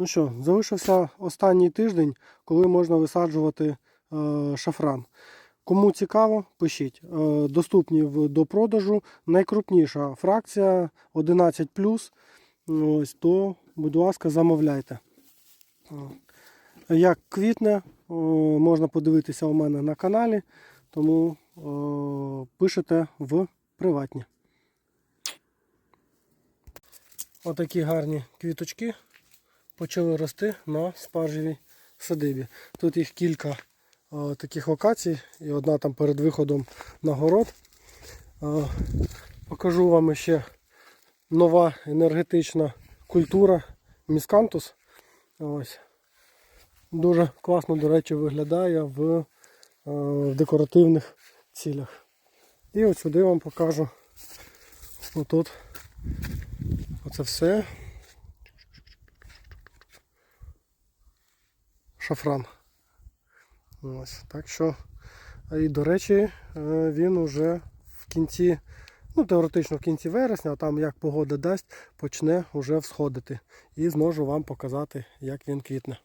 Ну що, залишився останній тиждень, коли можна висаджувати е, шафран. Кому цікаво, пишіть. Е, доступні до продажу. Найкрупніша фракція 11 Ось, то, будь ласка, замовляйте. Е, Як квітне, можна подивитися у мене на каналі, тому пишете в приватні. Отакі гарні квіточки почали рости на спаржевій садибі. Тут їх кілька е, таких локацій, і одна там перед виходом на город. Е, покажу вам ще нова енергетична культура міскантус. Ось. Дуже класно, до речі, виглядає в, е, в декоративних цілях. І от сюди вам покажу. Отут. Оце все. Шафран. Ось. Так що, і до речі, е, він уже в кінці, ну теоретично в кінці вересня, а там як погода дасть, почне вже всходити. І зможу вам показати, як він квітне.